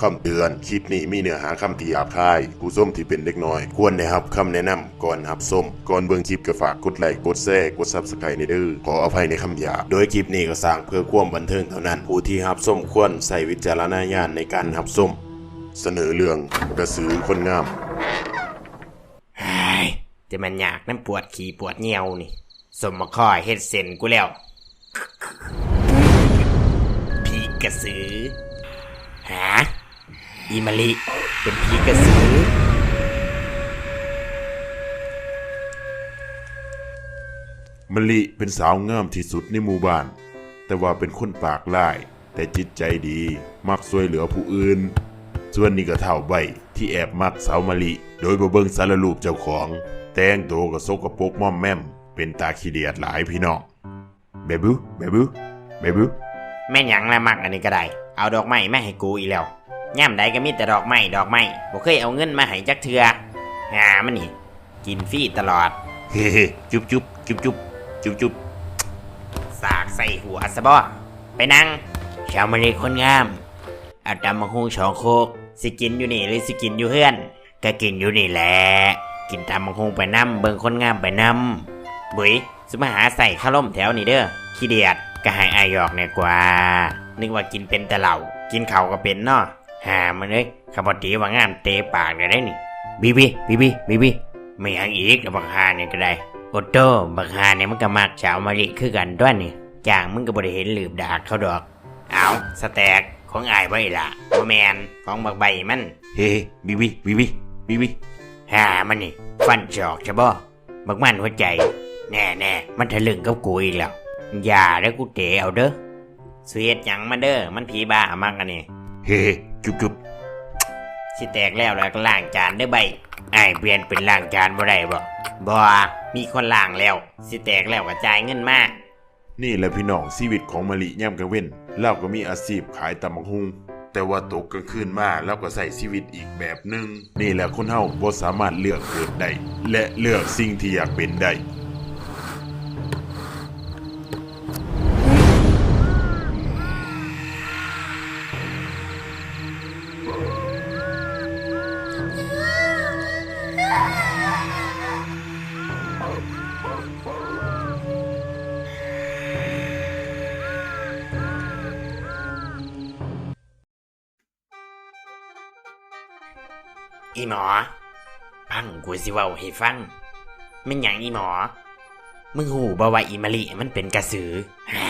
คำเตือน คลิปนี้มีเนื้อหาคำที่หยาบคาย ผู้ส้มที่เป็นเด็กน้อย ควรได้รับคำแนะนำก่อนรับส้ม ก่อนเบิ่งคลิปก็ฝากกดไลค์ กดแชร์ กดซับสไครต์ในเด้อขออภัยในคำหยาบ โดยคลิปนี้ก็สร้างเพื่อความบันเทิงเท่านั้น ผู้ที่รับส้มควรใส่วิจารณญาณในการรับส้ม เสนอเรื่องกระสือคนงามจะมันอยากน้ำปวดขี่ปวดเงียวนี่ สมมาคอยเฮ็ดเซนกูแล้วผีกระสือหา อีมาลิเป็นผีกระสือมะลิเป็นสาวงามที่สุดในหมู่บ้าน แต่ว่าเป็นคนปากร้าย แต่จิตใจดี มักช่วยเหลือผู้อื่น ส่วนนี้ก็เท่าใบที่แอบมักสาวมะลิ โดยบ่เบิ่งสารรูปเจ้าของ แต่งตัวก็สกปรกม่อมแม่ม เป็นตาขี้เดียดหลายพี่น้องเบบูเบบูเบบูแม่นหยังละมักอันนี้ก็ได้ เอาดอกไม้มาให้กูอีกแล้ว ย่ำใดก็มีแต่ดอกไม้ดอกไม้บ่เคยเอาเงินมาให้จักเทือหามันนี่ กินฟรีตลอดเฮ้เฮ้จุ๊บจุ๊บจุ๊บจุ๊บจุ๊บจุ๊บสากใส่หัวซะบ่ไปนั่งชาวมะลิคนงามเอาตำมะฮุงสองโคกสิกินอยู่นี่หรือสิกินอยู่เฮือนก็กินอยู่นี่แหละกินตำมะฮุงไปน้ำเบิ่งคนงามไปน้ำบุยสมาหาใส่ข้าวล่มแถวนี่เด้อขี้เดียดก็ให้อายอกเนี่ยกว่า นึกว่ากินเป็นแต่เหล่า กินเขาวก็เป็นเนาะ หามันเลยขบตีว่างามเตะปากได้ได้นี่บีบีบีบีบีบีไม่ยังอีกแล้วบักฮาเนี่ยก็ได้โอโต้บักฮาเนี่ยมันก็มักชาวมะลิคือกันด้วยนี่จางมึงก็บ่ได้เห็นหลืบดากเขาดอก เอาสแต็กของอายไว้ล่ะบ่แมนของบักใบมัน เฮ้บีบีบีบีบีบีหามันนี่ ฟันจอกใช่บ่บักมันหัวใจ แน่แน่ๆมันทะลึ่งกับกูอีกแล้วอย่าแล้วกูเตะเอาเด้อเสียดหยังมาเด้อมันผีบ้ามักอันนี้ เฮ้จุ๊บจุ๊บสิแตกแล้วแล้วก็ล้างจานได้อใบไอ้ายเปลี่ยนเป็นล้างจานบ่ได้บ่บ่มีคนล้างแล้ว สิแตกแล้วก็จ่ายเงินมานี่แหละพี่น้องชีวิตของมะลิย่ำกลางเว้นเราก็มีอาชีพขายตำบักหุงแต่ว่าตกกลางคืนมาเราก็ใส่ชีวิตอีกแบบหนึ่งนี่แหละคนเฮาบ่สามารถเลือกเกิดได้และเลือกสิ่งที่อยากเป็นได้ หมอ พังกูสิเว้าให้ฟังม่นหยังอีหมอ มึงหูบ่ว่าอีมะลิมันเป็นกระสือฮะ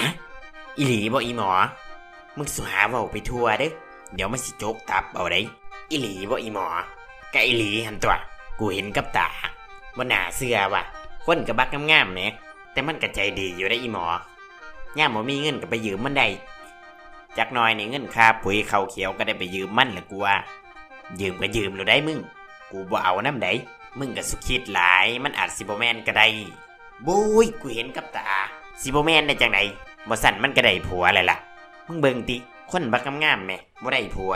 อีหลีบ่อีหมอ มึงสุหาเว้าไปทั่วเด้อเดี๋ยวมันสิโจกตับเอาได้อีหลีบ่อีหมอกะอีหลีหันตัว กูเห็นกับตาบ่หนาเชื่อว่ะคนกะบักงามๆแหมแต่มันก็ใจดีอยู่ได้อีหมอย่ามบ่มีเงินก็ไปยืมมันได้จักน่อยนี่เงินค่าปุ๋ยเขาเขียวก็ได้ไปยืมมันแหละกูว่า ยืมก็ยืมเราได้มึง กูบ่เอาน้ำไดมึงก็สุคิดหลาย มันอาจสิบแมนก็ได้บุ้ยกูเห็นกับตาสิบแมนได้จังไดบ่สั่นมันก็ได้ผัวแหละล่ะ มึงเบิ่งติคนบักงามๆแม่บ่ได้ผัว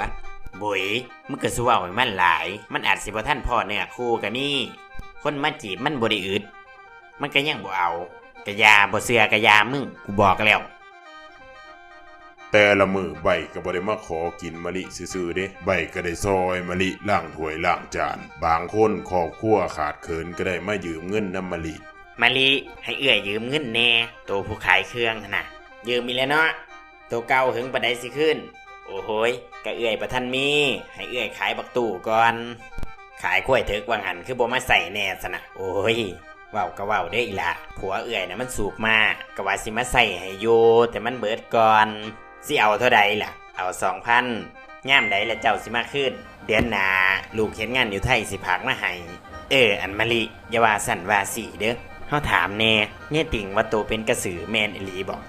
บุยมึงก็สู้เอาให้มันหลาย มันอาจสิบ่ท่านพ่อเนื้อคู่ก็มีคนมาจีบมันบ่ได้อึดมันก็ยังบ่เอากะยาบ่เสือกะยามึงกูบอกแล้ว แต่ละมือใบก็บ่ได้มาขอกินมะลิซื่อๆเด้ใบก็ได้ซอยมะลิล้างถ้วยล้างจาน บางคนครอบครัวขาดเขินก็ได้มายืมเงินน้ำมะลิมาลีให้เอื้อยยืมเงินแน่ตัวผู้ขายเครื่องน่ะยืมมีแล้วเนาะตัวเก่าหึงบันไดสิขึ้น โอ้โหยกะเอื้อยประทันมี ให้เอื้อยขายบักตู่ก่อน ขายกล้วยเถิกวังหันคือบ่มาใส่แน่สนะโอ้ยเว้าก็เว้าได้อีละผัวเอื้อยนะมันสูบมากก็ว่าสิมาใส่ให้อยู่แต่มันเบิดก่อน สิเอาเท่าใดล่ะ เอาสองพันย่ามใดละเจ้าสิมาขึ้น เดือนหนาลูกเห็นงานอยู่ไทยสิพักมาให้เออ อันมะลิอย่าว่าสันว่าสีเด้อเขาถามแน่เนี่ยติ่งว่าตัวเป็นกระสือแมนอลีบอก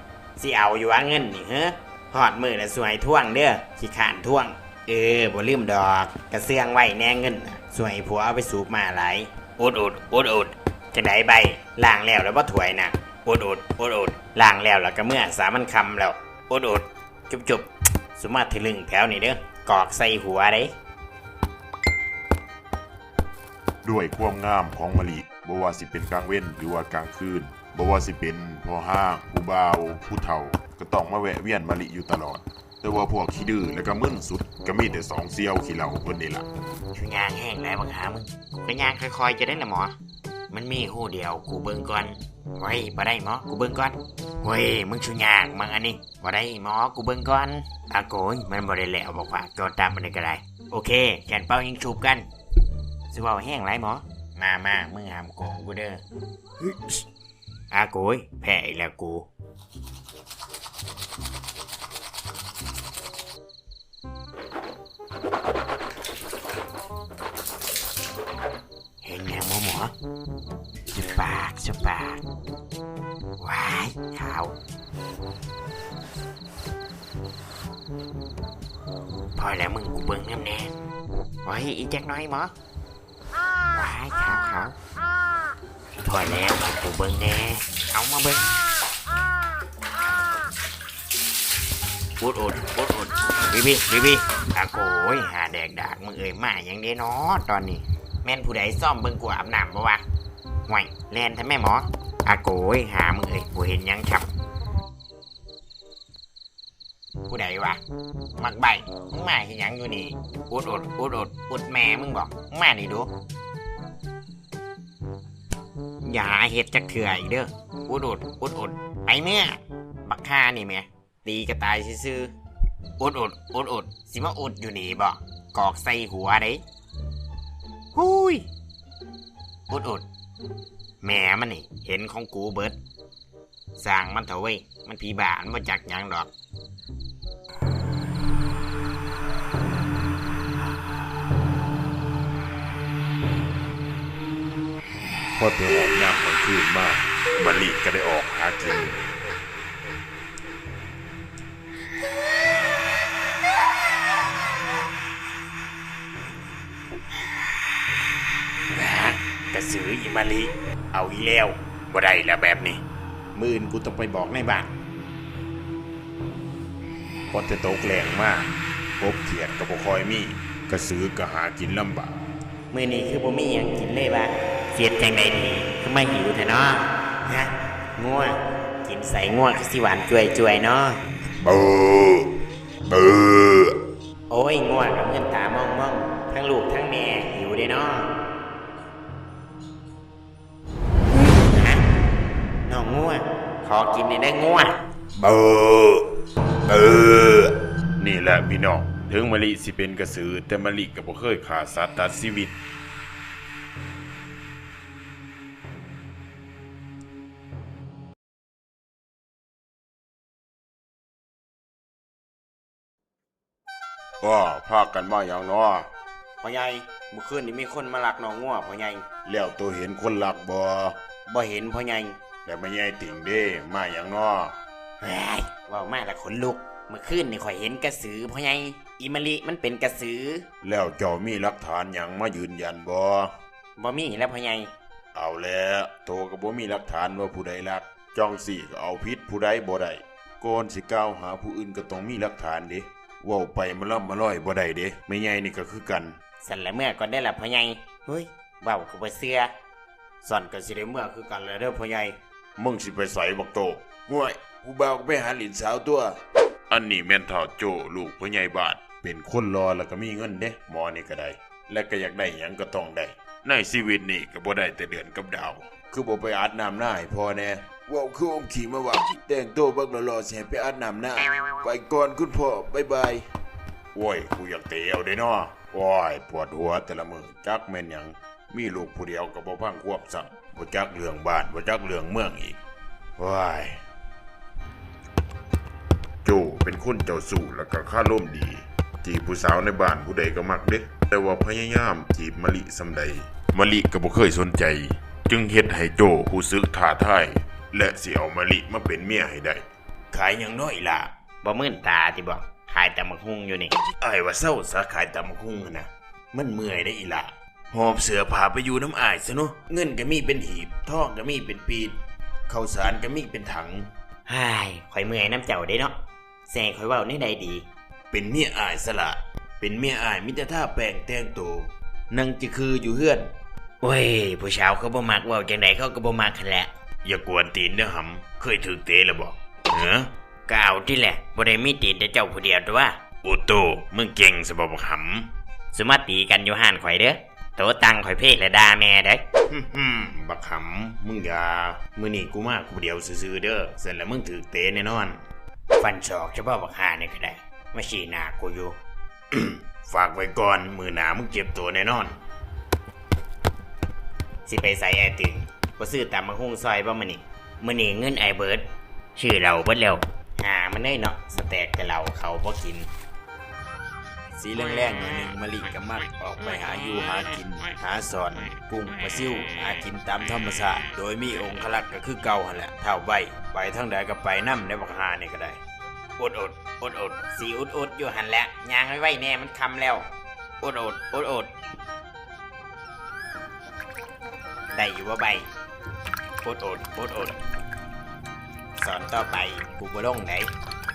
สิเอาอยู่ว่าเงินนี่เฮ้หอดมือและสวยท่วงเด้อขี้ขานท่วง เออบ่ลืมดอกกระเสื่องไว้แน่เงินสวยผัวเอาไปสูบมาหลายอุดอุดอุดอุดจะได้ใบล้างแล้วแล้วว่าถวยนะอุดอุดอุดอุดล้างแล้วแล้วก็เมื่อสามันคำแล้วอุดอุด จุบจุบสุมาทะลึงแถวนี่เด้อกอกใส่หัวเด้ด้วยความงามของมะลิบ่ว่าสิเป็นกลางเว้นหรือว่ากลางคืนบ่ว่าสิเป็นพ่อห้างผู้บ่าวผู้เฒ่า ก็ต้องมาแวะเวียนมะลิอยู่ตลอด แต่ว่าพวกขี้ดื้อแล้วก็มึนสุด ก็มีแต่สองเซียวขี้เหล่าเพิ่นนี่ล่ะชูยางแห้งแล้วบังหามึงก็ยางค่อยๆจะได้ละหมอ มันมีหูเดียวกูเบิ่งก่อนเฮ้ยบ่ได้หมอกูเบิ่งก่อนเฮ้ยมึงชูยากมังอันนี้บ่ได้หมอกูเบิ่งก่อนอาโกยมันบ่ได้แล้วบอกว่าจอดตามมันได้ก็ได้โอเคแขนเป้ายิงชูบกันสิเว่าแห้งไรหมอมามามึงหามโกงกูเด้ออาโกยแพ้อีกแล้วกู ปากจะปากว้ายขาว พอแล้วมึงกูเบิ่งน้ำแน่ไว้อีกจักน้อยหมอว้ายขาวขาวพอแล้วมึงกูเบิ่งแน่ เอามาเบิ่งอุดอุดอุดอุดบิบิบิบิอาโกยหาแดกดากมึงเอ่ยมาอย่างเดียเนาะตอนนี้ แม่นผู้ใดซ่อมเบิ่งกูอาบน้ำบ่วะ ห่วยแลนทำแม่หมออาโกยหามึงเอ่ยกูเห็นยังครับผู้ใดวะมักใบมึงมาเห็นยังอยู่นี่อุดอดอุดอดอุดแม่มึงบอกมึงมานี่ดูอย่าหาเห็ดจักเถื่ออีกเด้ออุดอดอุดอดไปเมื่อบักฆ่านี่แม่ตีกระตายซื่ออุดอดอุดอดสิมาอุดอยู่นี่บอกกอกใส่หัวเด้หุยอุดอด แหม่มันนี่ เห็นของกูเบิดสร้างมันเถอะเว้ย มันผีบามันมาจากหยังดอก พอไปออกยามกลางคืนมากมะลิก็ได้ออกหากิน มาลิเอาอีแล้วบ่ได้แล้วแบบนี้มื่นกูต้องไปบอกในบ้านพอจะตกแรงมากพบเขียดก็บ่คอยมีกระสือก็หากินลำบากมื่อนี้คือบ่มีหยังกินเลยบ้าเสียดจังใดดีคือไม่หิวแท้เนาะฮะง่วงกินใส่ง่วงคือสิหวานจ่วยจ่วยๆเนาะเออเออโอ้ยง่วงกับเงินตามองมองทั้งลูกทั้งแม่หิวเด้เนาะ น้องง่วงขอกินในอยได้ง่วงเออเออนี่แหละพี่น้องถึงมะลิสิเป็นกระสือ แต่มะลิก็บ่เคยขาดสัตว์ตัดชีวิตว่าพากันมาอย่างน้อพ่อใหญ่เมื่อคืนนี้มีคนมาลักน้องง่วงพ่อใหญ่แล้วตัวเห็นคนหลักบ่บ่เห็นพ่อใหญ่ แต่ไม่ใหญ่ติ่งเด้มาอย่างน้อเฮ้ยเว้าวมากละขนลุก เมื่อคืนนี่ข่อยเห็นกระสือพ่อใหญ่อีมะลิมันเป็นกระสือ แล้วเจ้ามีหลักฐานหยังมายืนยันบ่บ่มีแล้วพ่อใหญ่เอาแล้วโตก็บ่มีหลักฐานว่าผู้ใดลักจ้องสี่ก็เอาผิดผู้ใดบ่ได้ก่อนสิกล่าวหาผู้อื่นก็ต้องมีหลักฐานเด้เว้าไปมาล่ำมาลอยบ่ได้เด้ไม่ใหญ่นี่ก็คือกันสั่นละเมื่อก่อนได้ละพ่อใหญ่เฮ้ยเว้าคือบ่เชื่อสั่นก็สิได้เมื่อคือกันแล้วเด้อพ่อใหญ่ มึงสิไปใส่บักโตห่วยผู้บ่าวก็ไปหาหลินสาวตัว อันนี้แม่นเท่าโจลูกพ่อใหญ่บ้านเป็นคนรอแล้วก็มีเงินเด้หมอนี่ก็ได้ และก็อยากได้หยังก็ต้องได้ ในชีวิตนี่ก็บ่ได้แต่เดือนกับดาว คือบ่ไปอาบน้ำหน้าให้พ่อแน่เว้าคืออมขี่มาว่าแต่งตัวบักหล่อๆสิให้ไปอาบน้ำหน้าไปก่อนคุณพ่อบ๊ายบายโว้ยกูอยากเตะเอาเด้เนาะโว้ยปวดหัวแต่ละมือจักแม่นหยังมีลูกผู้เดียวก็บ่พังควบซ้ำ บ่จักเรื่องบ้านบ่จักเรื่องเมืองอีกว้ายโจเป็นคนเจ้าสู้แล้วก็ค่าร่มดี จีบผู้สาวในบ้านผู้ใดก็มักเด้แต่ว่าพยายามจีบมะลิสำใดมะลิก็บ่เคยสนใจ จึงเฮ็ดให้โจรู้สึกท้าทายและสิเอามะลิมาเป็นเมียให้ได้ขายหยังน้อยล่ะบ่มื่นตาติบ่ขายแต่มักฮุงอยู่นี่ไอ้ายว่าเศร้าสาขายตำคุ้งอะนะมันเมื่อยได้อีหละ หอบเสือผาไปอยู่น้ำอายซะเนาะเงินก็มีเป็นหีบทองก็มีเป็นปีดข้าวสารก็มีเป็นถังฮ่ายข่อยเมื่อยน้ำเจ้าได้เนาะแซ่ข่อยเว้าในใดดี เป็นเมียอายสละ เป็นเมียอายมิแต่ท่าแปลงแต่งตัวนั่งจะคืออยู่เฮือนโอ้ยผู้ชาวเขาบ่มักเว้าจังไดเขาก็บ่มักหั่นแหละอย่ากวนตีนเด้อหำเคยถึกเตะแล้วบอกเหรอก็เอาที่แหละบ่ได้มีตีนแต่เจ้าผู้เดียวตัวอุโตมึงเก่งสบบักหำสมาตีกันอยู่ห้านข่อยเด้อ โตตังข่อยเพศและด่าแม่เด้ฮึมๆบักหำมึงอย่ามื้อนี้กูมากูเดียวซื่อๆเด้อเสร็จแล้วมึงถือเตะแน่นอน ฟันศอกเฉพาะบักหานี่ก็ได้มาชี้หน้ากูอยู่ ฝากไว้ก่อนมือหนามึงเจ็บตัวแน่นอน สิไปใส่ไอติงบ่ซื้อตามมาหุ้งซอยบ่มื้อนี้มื้อนี้เงินไอเบิร์ดชื่อเราเบิดแล้วหามันได้เนาะสแต็กแต่เราเขาบ่กิน สีแรงๆหน่อยหนึ่งมะลิกับมักออกไปหาอยู่หากิน หาสอนกุ้งปลาซิวหากินตามธรรมชาติโดยมีองค์ขลักษ์ก็คือเก่าหันแหละเท่าใบไปทางใดก็ไปน้ำในบักหานี่ก็ได้อดอดอดอดสีอดอดอยู่หันแหละยางไว้ไว้แน่มันคำแล้วอดอดอดอดได้อยู่ว่าใบอดอดอดอดสอนต่อไปกูบ่ลงไหน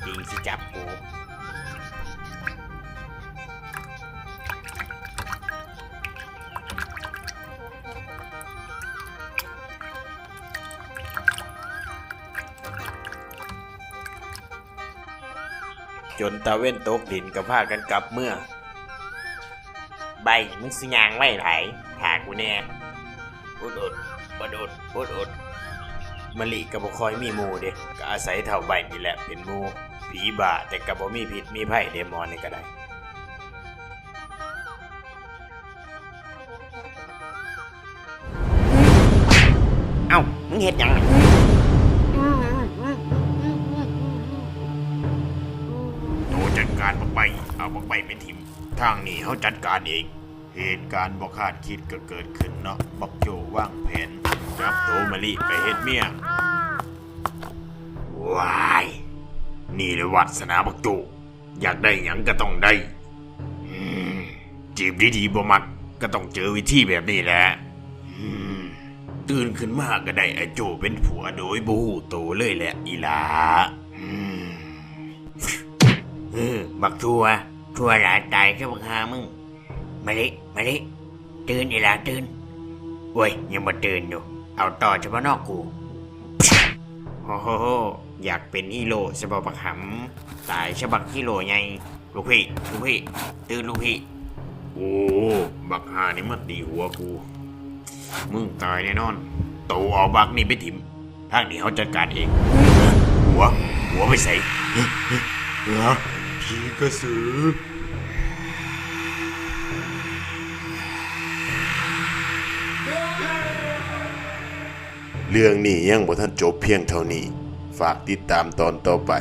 จริงสิจับกู จนตาเว้นตกดินก็พากันกลับเมื่อ ใบมึงสิยางไว้ไหลหากูแน่อุดอดอดอดอดอดมะลิก็บ่คอยมีหมูเด้ก็อาศัยเท่าใบนี่แหละเป็นหมูผีบาแต่ก็บ่มีพิษมีภัยเดมอนนี่ก็ได้เอ้ามึงเฮ็ดหยังน่ะ บักใบเอาบักใบไปทิมทางนี้เขาจัดการเอง เหตุการณ์บ่คาดคิดก็เกิดขึ้นเนาะบักโจว่างแผนจับโตมะลิไปเฮ็ดเมียว้ายนี่เลยวัสนาบักโจอยากได้หยังก็ต้องได้จีบดีๆบ่มักก็ต้องเจอวิธีแบบนี้แหละตื่นขึ้นมาก็ได้ไอโจเป็นผัวโดยบูโตเลยแหละอีหลา บักทัวทัวหลายตายแค่บักหามึงมาลิมาลิตื่นอีหลาตื่นโว้ยยังบ่ตื่นอยู่ เอาต่อเฉพาะนอกกูโอ้โหอยากเป็นฮีโร่ฉบับบักหำตายฉบับฮีโร่ไงลูกพี่ลูกพี่ตื่นลูกพี่โอ้บักฮานี่มันดีหัวกูมึงตายแน่นอนโตเอาบักนี่ไปถิ่มทางนี้เขาจัดการเอง หัว หัวไปใส่เหรอ ผีกระสือ เรื่องนี้ยังบ่ท่านจบเพียงเท่านี้ ฝากติดตามตอนต่อไป